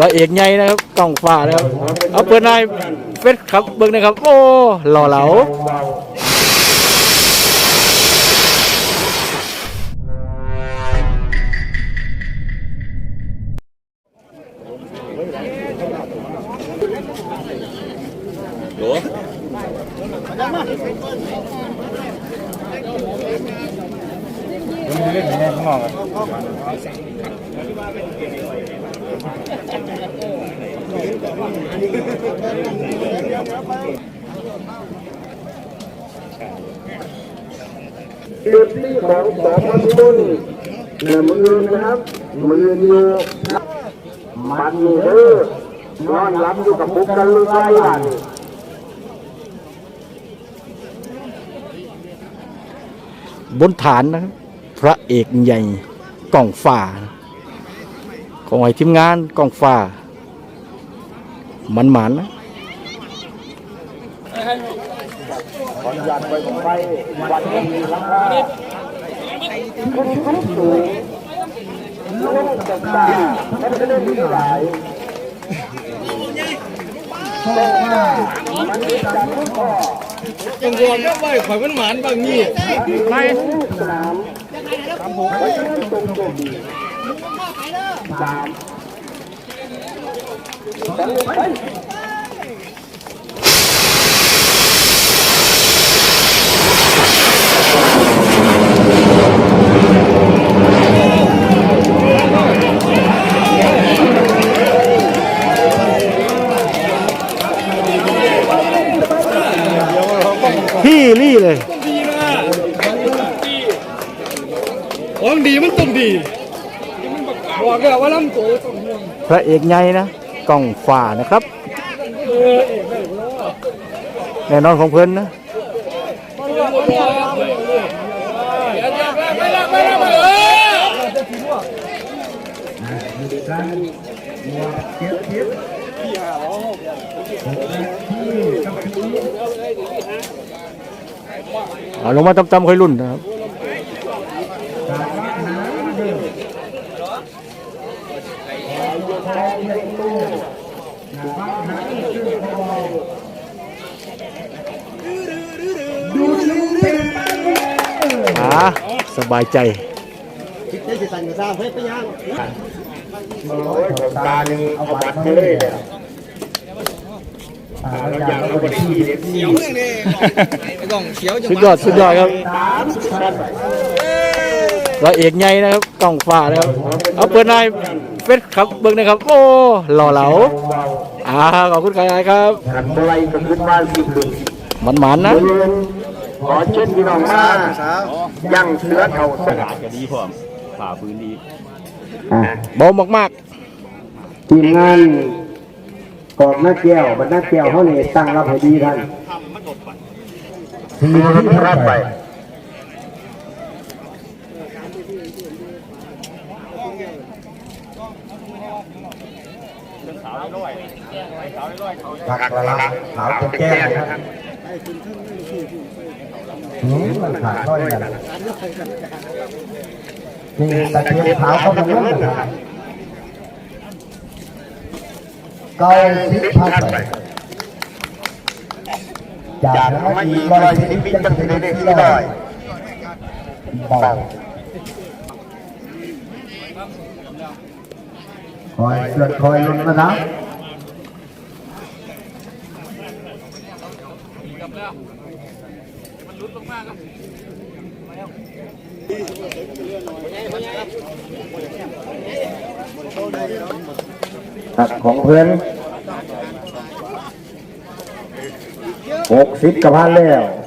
ร้อยเอกใหญ่นะครับกล้องฟ้านะครับเอาเปิดนายเฟสครับเบิ่งนะครับ โอ้หล่อเหลา ดูเล่นแม่ข้างนอกอะจุดที่ของสองพันบุญเนี่ยมือนะครับ มืออยู่มันนี่เด้อนอนหลับอยู่กับบุกกันลูกไล่บ้านบนฐานนะครับ พระเอกใหญ่กล้องฟ้าของไอ้ทีมงานกล้องฟ้ามันหมานนะขอนยันไปของไปวันนี้ราคาขึ้นขึ้นสูงลงจากตาไม่ได้มีหลายบอกว่ามันมีการทดสอ จังหวะก็ไปข่อยมันหมานบางนี่ไปสนามทำผมไว้ตรงตรงสาม สองไปพี่รี่เลยดีนะของดีมันต้องดีบอกแล้วว่าลำโตต้องเมืองพระเอกใหญ่นะกล้องฟ้านะครับเออเอกได้บ่แน่นอนของเพิ่นนะไป ละไปละไปเออเอาลงมาตำๆค่อยรุ่นนะครับอ่าสบายใจโอ้ยผมตาหนึ่งเอาบัตรไปเลยเนี่ย อ่าเราอยากเอาบัตรที่เด็กที่เมืองนี่ไอ้กล่องเขียวจังสุดยอดสุดยอดครับสามสิบแปดร้อยเอกใหญ่นะครับกล้องฟ้านะครับ เอาเปิดนายเฟสครับเบิ่งนะครับ โอ้หล่อเหลาอ่าขอบคุณครับครับขันอะไรก็ขึ้นมาสิขึ้นมันหมานๆนะเงินขอเช่นพี่น้องมายั่งเสือเท่าสกัดก็ดีพร้อมฝ่าพื้นดีเบามากทีมงาน กอบหน้าแก้วบรรณาแก้วเขาเนี่ยตั้งรับให้ดีท่านทีมที่รับไปผักละละขาวจะแก้นะครับหืมมันขาดก้อยกันนี่ตะเกียบขาวเขาเป็นเรื่องนะครับ เก้าสิบพันไปจากนั้นมาอีกร้อยสิบปีจังสิได้ได้ที่ร้อยเบาคอยเกิดคอยลงนะนะตัดของเพื่อนหกสิบกระพันแล้ว